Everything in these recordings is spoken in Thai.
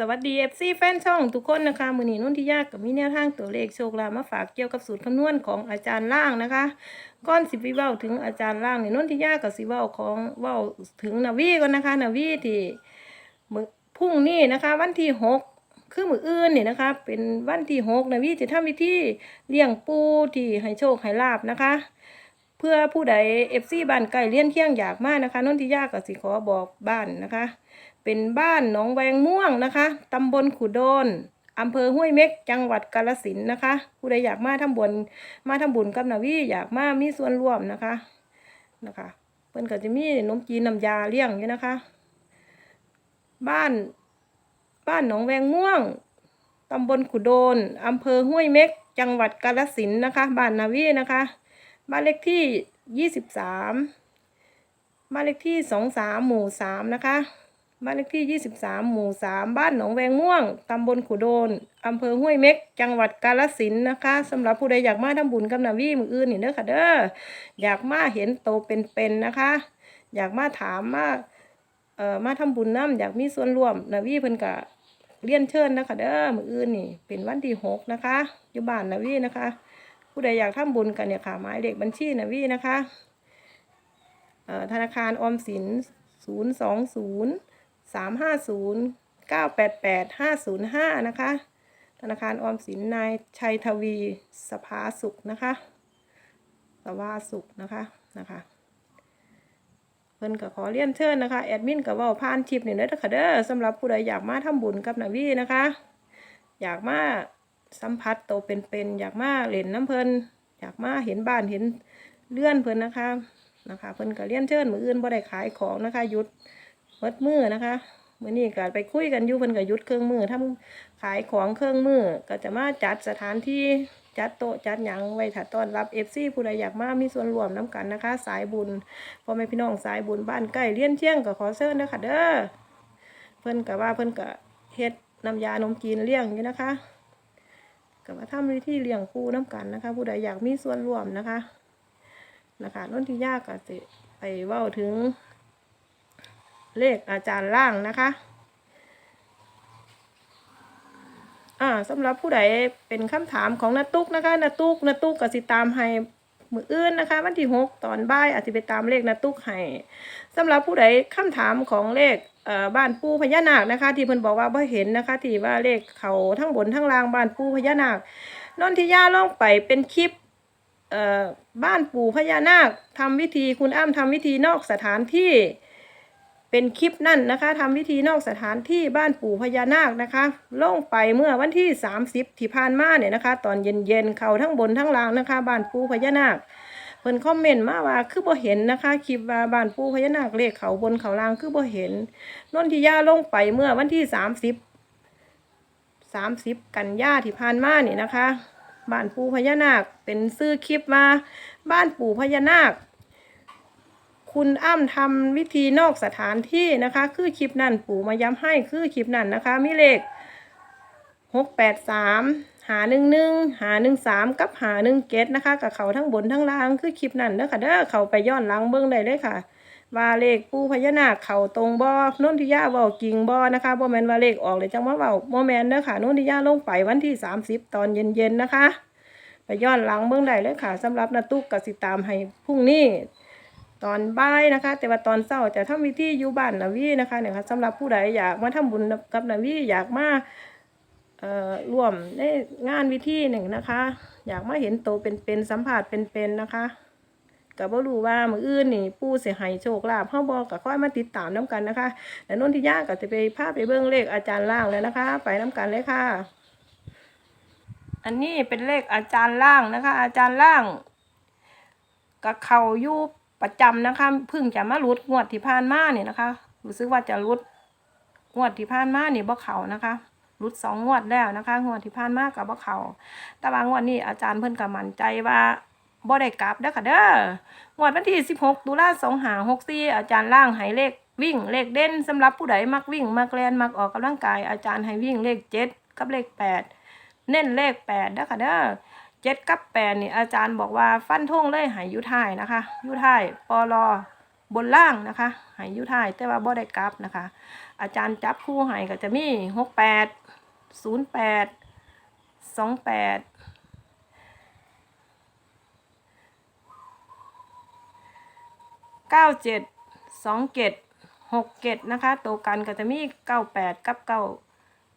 สวัสดี FC แฟนช่องทุกคนนะคะมือนี้นุ่นที่ยากกับมีแนวทางตัวเลขโชคลาภมาฝากเกี่ยวกับสูตรคำนวณของอาจารย์ล่างนะคะก้อนสิบวิเว้าถึงอาจารย์ล่างนี่นุ่นที่ยากกับสิเว้าของเว้าถึงนาวีก่อนนะคะนาวีที่มือพุ่งนี้นะคะ วันที่หกคือมืออื่นเนี่ยนะคะ เป็นวันที่หกนาวีจะทำพิธีเลี้ยงปูที่ให้โชคให้ลาบนะคะ เพื่อผู้ใดเอฟซีบ้านใกล้เลี้ยนเที่ยงอยากมากนะคะนุ่นทิยากกับสิขอบอกบ้านนะคะ เป็นบ้านหนองแวงม่วงนะคะตำบลขุดนอำเภอห้วยเม็กจังหวัดกาฬสินนะคะผู้ใดอยากมาทำบุญมาทำบุญกับนาวีอยากมามีส่วนร่วมนะคะนะคะเพิ่นก็จะมีนมจีนน้ำยาเลี้ยงอยู่นะคะ บ้านบ้านหนองแวงม่วงตำบลขุดนอำเภอห้วยเม็ก จังหวัดกาฬสินนะคะ บ้านนาวีนะคะ บ้านเลขที่ยี่สิบสามบ้านเลขที่สองสามหมู่สามนะคะ บ้านเลขที่ยี่สิบสามหมู่สามบ้านหนองแวงม่วง ตำบลขุโดน อำเภอห้วยเม็ก จังหวัดกาฬสินธุ์นะคะสำหรับผู้ใดอยากมาทำบุญกับนาวีมืออื่นนี่เด้อค่ะเด้อ อยากมาเห็นโตเป็นๆนะคะ อยากมาถามมาเอ่อมาทำบุญน้ำอยากมีส่วนร่วมนาวีเพิ่นกะเรียนเชิญนะคะเด้อมืออื่นนี่ เป็นวันที่หกนะคะอยู่บ้านนาวีนะคะ ผู้ใดอยากทำบุญกันเนี่ยค่ะหมายเลขบัญชีนาวีนะคะเอ่อธนาคารออมสินศู นย์สองศูนย์สามห้าศูนย์เก้าแปดแปดห้าศูนย์ห้านะคะ ธนาคารออมสินนายชัยทวีสภาสุขนะคะ สวาสุขนะคะนะคะเพิ่นก็ขอเรียนเชิญนะคะ แอดมินกับว่าผ่านคลิปนี่เด้อค่ะเด้อสำหรับผู้ใดอยากมาทำบุญกับนาวีนะคะ อยากมาสัมผัสโตเป็นๆอยากมาเล่นน้ำเพลินอยากมาเห็นบ้านเห็นเลื่อนเพลินนะคะนะคะ เพิ่นก็เลี้ยนเชิญมืออื่นบ่ได้ขายของนะคะหยุด เมดมือนะคะมื่อนี้ก็ไปคุยกันอยู่เพิ่นก็ยุดเครื่องมือทำขายของเครื่องมือก็จะมาจัดสถานที่จัดโต๊ะจัดหยังไว้ถ้าต้อนรับเอฟซีผู้ใดอยากมามีส่วนร่วมน้กันนะคะ สายบุญพ่อแม่พี่น้องสายบุญบ้านใกล้เลี้ยนเชียงก็ขอเชิญนะคะเด้อเพิ่นก็ว่าเพิ่นก็เฮ็ดน้ำยานมจีนเลี้ยงอยู่นะคะก็มาทำวิธีเลี้ยงปูน้ำกันนะคะ ผู้ใดอยากมีส่วนร่วมนะคะนะคะนนที่ยากก็จะไปเว้าถึง เลขอาจารย์ล่างนะคะอ่าสำหรับผู้ใดเป็นคำถามของนาตุกนะคะนาตุกนาตุกกสิตามให้มืออื่นนะคะ วันที่หกตอนบ่ายอาจจะไปตามเลขนาตุกให้สำหรับผู้ใดคำถามของเลขเอ่อบ้านปูพญานาคนะคะ ที่เพิ่นบอกว่าบ่เห็นนะคะ ที่ว่าเลขเขาทั้งบนทั้งล่างบ้านปูพญานาคนนทิยาลองไปเป็นคลิปเอ่อบ้านปู่พญานาคทำวิธีคุณอ้ำทำวิธีนอกสถานที่ เป็นคลิปนั่นนะคะทำวิธีนอกสถานที่บ้านปู่พญานาคนะคะ ลงไปเมื่อวันที่ 30 ที่ผ่านมาเนี่ยนะคะ ตอนเย็นๆเขาทั้งบนทั้งล่างนะคะ บ้านปู่พญานาคเพิ่นคอมเมนต์มาว่าคือบ่เห็นนะคะคลิปว่าบ้านปู่พญานาคเลขเขาบนเขาล่างคือบ่เห็นนนทิยาลงไปเมื่อวันที่ 30 30 กันยาที่ผ่านมาเนี่ยนะคะบ้านปู่พญานาคเป็นซื้อคลิปมาบ้านปู่พญานาค คุณอ้ำทำวิธีนอกสถานที่นะคะ คือคลิปนั่นปู่มาย้ำให้คือคลิปนั่นนะคะมีเลขหกแปดสามหาหนึ่งหนึ่งหาหนึ่งสามกับหาหนึ่งเกตนะคะกับเขาทั้งบนทั้งล่างคือคลิปนั่นเด้อค่ะเด้อเขาไปย้อนหลังเบิ้องได้เลยค่ะว่าเลขปูพญานาคเขาตรงบ่อนนทิยาเว้ากิ่งบ่อนะคะบ่แมนว่าเลขออกเลยจังว่าเว้าบ่แมนเด้อค่ะนนทิยาลงไปวันที่ 30 ตอนเย็นๆนะคะ ไปย้อนหลังเบื้องใดเลยค่ะสำหรับนาตุกกสิตามให้พรุ่งนี้ ตอนบ่ายนะคะ แต่ว่าตอนเช้าจะทำวิธีอยู่บ้านนาวีนะคะเนี่ยค่ะสำหรับผู้ใดอยากมาทำบุญกับนาวีอยากมาเอ่อร่วมในงานวิธีหนึ่งนะคะ อยากมาเห็นโตเป็นๆสัมผัสเป็นๆนะคะก็บ่รู้ว่ามืออื่นนี่ปู่สิให้โชคลาภเฮาบ่ก็ค่อยมาติดตามนํกันนะคะแล้วนนทิยาก็จะไปพาพไปเบิ่งเลขอาจารย์ล่างแล้วนะคะ ไปนํกันเลยค่ะ อันนี้เป็นเลขอาจารย์ล่างนะคะ อาจารย์ล่างกับเขายู่ ประจำนะคะเพิ่งจะมารุดงวดที่ผ่านมาเนี่ยนะคะรู้สึกว่าจะรุดงวดที่ผ่านมาเนี่ยบ่เขานะคะรุดสองงวดแล้วนะคะงวดที่ผ่านมากับบ่เขาแต่ว่างวดนี้อาจารย์เพิ่นก็มั่นใจว่าบ่ได้กลับเด้อค่ะเด้องวดวันที่ 16 ตุลาคม2564อาจารย์ล่างให้เลขวิ่งเลขเด่นสำหรับผู้ใดมักวิ่งมักแลนมักออกกำลังกายอาจารย์ให้วิ่งเลข 7 กับเลข 8 เน้นเลขแปดเด้อค่ะเด้อ เจ็ดกับแปดนี่อาจารย์บอกว่าฟันธงเลยหายยุทายนะคะยุทายปอลอบนล่างนะคะหายยุทายแต่ว่าบ่ได้กลับนะคะ อาจารย์จับคู่ให้ก็จะมีหกแปดศูนย์แปดสองแปดเก้าเจ็ดสองเจ็ดหกเจ็ดนะคะตัวกันก็จะมีเก้าแปดกับเก้า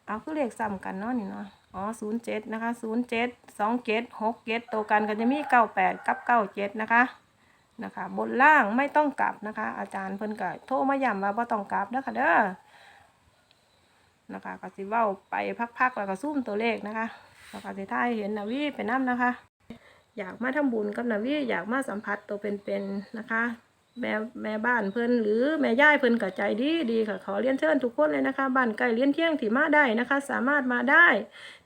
เอาคือเลขซ้ำกันเนาะนี่เนาะ อ๋อศูนย์เจ็ดนะคะศูนย์เจ็ดสองเจ็ดหกเจ็ดตัวกันก็จะมีเก้าแปดกับเก้าเจ็ดนะคะนะคะบนล่างไม่ต้องกลับนะคะ อาจารย์เพิ่นก็โทรมาย้ำว่าบ่ต้องกลับเด้อค่ะเด้อนะคะก็สิเว้าไปพักๆแล้วก็ซุ่มตัวเลขนะคะแล้วก็สิท้ายเห็นนาวีเป็นน้ำนะคะ อยากมาทำบุญกับนาวีอยากมาสัมผัสตัวเป็นๆนะคะ แม่แม่บ้านเพิ่นหรือแม่ย่ายเพิ่นก็ใจดีดีค่ะขอเรียนเชิญทุกคนเลยนะคะบ้านใกล้เรียนเที่ยงที่มาได้นะคะ สามารถมาได้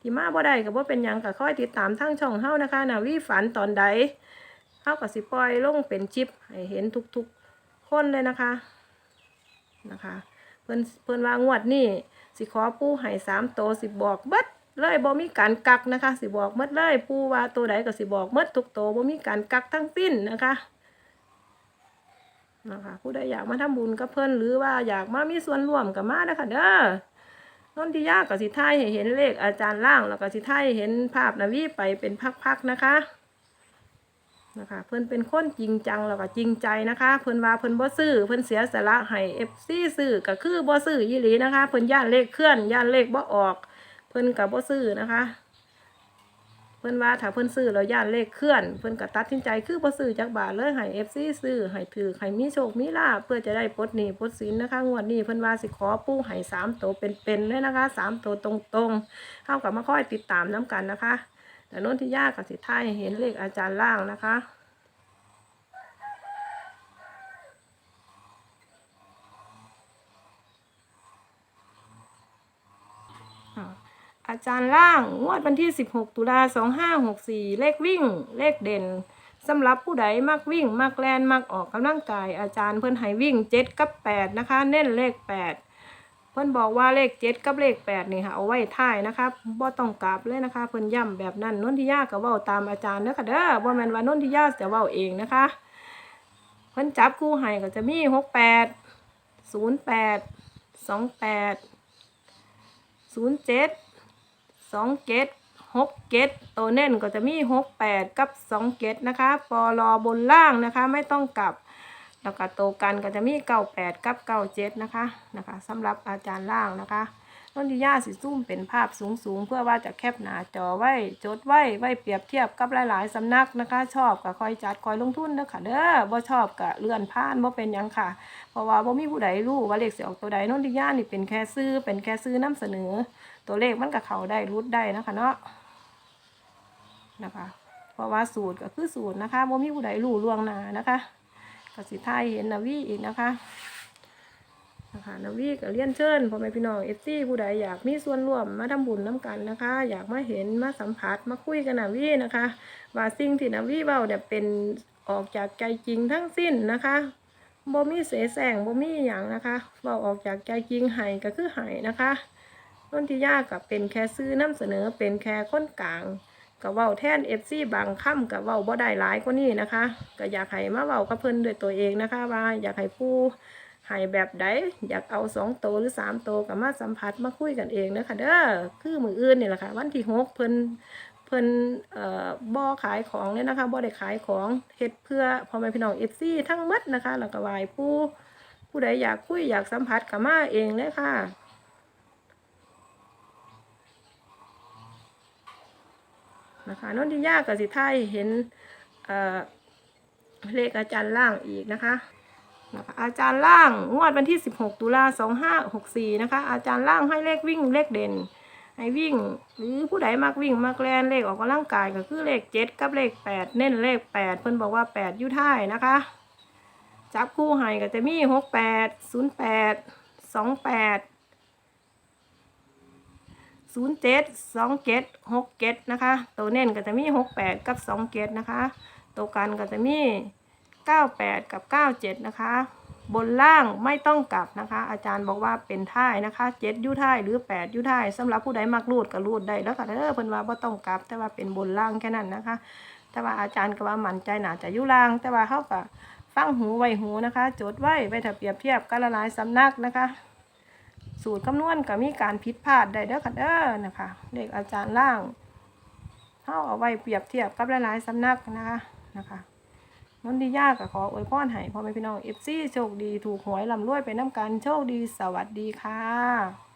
ที่มาบ่ได้ก็บ่เป็นยังก็คอยติดตามทางช่องเฮานะคะนาวีฝันตอนใดเท่ากับสิปล่อยลงเป็นชิปให้เห็นทุกๆคนเลยนะคะนะคะ เพิ่นเพิ่นว่างวดนี่สิขอปูให้สามโตสิบอกเบิดเลยบ่มีการกักนะคะ สิบอกเบิดเลยปูว่าตัวใดก็สิบอกเบิดทุกโตบ่มีการกักทั้งสิ้นนะคะ นะคะ ผู้ใดอยากมาทำบุญกับเพิ่นหรือว่าอยากมามีส่วนร่วมกับมาเด้อค่ะเด้อนนทิยากับสิท้ายเห็นเลขอาจารย์ล่าง แล้วก็สิท้ายเห็นภาพนาวีไปเป็นพักๆนะคะนะคะเพิ่นเป็นคนจริงจังแล้วก็จริงใจนะคะ เพิ่นว่าเพิ่นบ่ซื้อเพิ่นเสียสละให้ FC ซื้อก็คือบ่ซื้ออีหลีนะคะ เพิ่นย่านเลขเคลื่อนย่านเลขบ่ออก เพิ่นก็บ่ซื้อนะคะ เพื่อนว่าถ้าเพื่อนซื้อแล้วย่านเลขเคลื่อน เพื่อนก็ตัดสินใจคือบ่ซื้อจักบาทเลยให้ FC ซื้อให้ถือให้มีโชคมีลาภเพื่อจะได้ปลดหนี้ปลดสินนะคะงวดนี้เพื่อนว่าสิขอปูให้สามตัวเป็นๆเลยนะคะสามตัวตรงๆเข้ากับมาค่อยติดตามน้กันนะคะแต่นนที่ยากกับสิทายเห็นเลขอาจารย์ล่างนะคะ อ่าอา จารย์ล่าง งวดวันที่ 16 ตุลา2564 เลขวิ่ง เลขเด่นสำหรับผู้ใดมักวิ่ง มักแลนมักออกกำลังกาย อาจารย์เพิ่อนให้วิ่ง 7 กับ 8 นะคะ เน้นเลข 8 เพิ่อนบอกว่าเลข 7 กับเลข 8 นี่ค่ะ เอาไว้ท้ายนะคะบ่ต้องกลับเลยนะคะ เพิ่อนย้ำแบบนั้นนนทิยาก็เว้าตามอาจารย์เด้อค่ะเด้อบ่แม่นว่านนทิยาจะเว้าเองนะคะ เพิ่อนจับคู่ให้ก็จะมี 68 08 28ศูนย์เจ็ด สองเจ็ดหกเจ็ดตัวเน่นก็จะมีหกแปดกับสองเจ็ดนะคะปอลอบนล่างนะคะไม่ต้องกลับ แล้วก็ตัวกันก็จะมีเก้าแปดกับเก้าเจ็ดนะคะนะคะสำหรับอาจารย์ล่างนะคะต้นที่ย่าสิซุ่มเป็นภาพสูงๆ เพื่อว่าจะแคปหนาจอไว้จดไว้ไว้เปรียบเทียบกับหลายๆสำนักนะคะ ชอบก็คอยจัดคอยลงทุนเด้อค่ะเด้อบ่ชอบก็เลื่อนผ่านบ่เป็นยังค่ะ เพราะว่าบ่มีผู้ใดรู้ว่าเลขสิออกตัวใดโนนทิยานี่เป็นแค่ซื้อเป็นแค่ซื้อนำเสนอ ตัวเลขมันก็เขาได้รุดได้นะคะเนาะนะคะ เพราะว่าสูตรก็คือสูตรนะคะบ่มีผู้ใดรู้ล่วงหน้านะคะกสิทายเห็นนาวีอีกนะคะนะคะนาวีก็เลี้ยนเชิญพ่อแม่พี่น้องเอฟซีผู้ใดอยากมีส่วนร่วมมาทำบุญน้กันนะคะ อยากมาเห็นมาสัมผัสมาคุยกันนาวีนะคะว่าสิ่งที่นาวีเว้าเนี่ยเป็นออกจากใจจริงทั้งสิ้นนะคะบ่มีเสแสร้งบ่มีหยังนะคะเว้าออกจากใจจริงให้ก็คือให้นะคะ นนทิยากับเป็นแค่ซื้อนำเสนอเป็นแค่คนกลางกับเว้าแทนเอฟซีบางค่ำกับเว้าบ่ได้หลายกว่านี้นะคะก็อยากให้มาเว้ากับเพิ่นด้วยตัวเองนะคะ ว่าอยากให้ผู้ให้แบบใดอยากเอาสองโตวหรือสามโตวกับมาสัมผัสมาคุยกันเองนะคะเด้อคือมืออื่นนี่แหละค่ะวันที่หกเพิ่นเพิ่นเอ่อบ่ขายของเนี่ยนะคะบ่ได้ขายของเฮ็ดเพื่อพ่อแม่พี่น้องเอฟซีทั้งหมดนะคะแล้วก็ไหว้ผู้ผู้ใดอยากคุยอยากสัมผัสกับมาเองเลยค่ะ นะคะนนทิยากับสิไทยเห็นเเลขอาจารย์ล่างอีกนะคะนะคะอาจารย์ล่างงวดวันที่ 16 ตุลา2564 นะคะ อาจารย์ล่างให้เลขวิ่งเลขเด่น ให้วิ่ง หรือผู้ใดมักวิ่งมักแลนเลขออกกำลังกายก็คือเลข 7 กับเลข 8 เน้นเลข 8 เพิ่นบอกว่า 8อยู่ท้ายนะคะ จับคู่ให้ก็จะมี 68 08 28 ศูนย์เจ็ดสองเจ็ดหกเจ็ดนะคะ ตัวเน้นก็จะมีหกแปดกับสองเจ็ดนะคะ ตัวกันก็จะมีเก้าแปดกับเก้าเจ็ดนะคะ บนล่างไม่ต้องกลับนะคะ อาจารย์บอกว่าเป็นท่ายนะคะเจ็ดยุท่ายหรือแปดยุท่ายสำหรับผู้ใดมักรูดก็รูดได้แล้วค่ะเด้อเพิ่นว่าบ่ต้องกลับ แต่ว่าเป็นบนล่างแค่นั้นนะคะ แต่ว่าอาจารย์ก็ว่ามั่นใจหนาจะอยุล่าง แต่ว่าเขาก็ฟังหูไว้หูนะคะ จดไว้ไว้ถ้าเปรียบเทียบกันละลายสำนักนะคะ สูตรคำนวณก็มีการผิดพลาดได้เด้อค่ะเด้อนะคะเด็กอาจารย์ล่างเท่าเอาไว้เปรียบเทียบกับหลายๆสำนักนะคะนะคะนนทิยาก็ขออวยพรให้พ่อแม่พี่น้องเอฟซีโชคดีถูกหวยลำรวยไปน้ำกันโชคดีสวัสดีค่ะ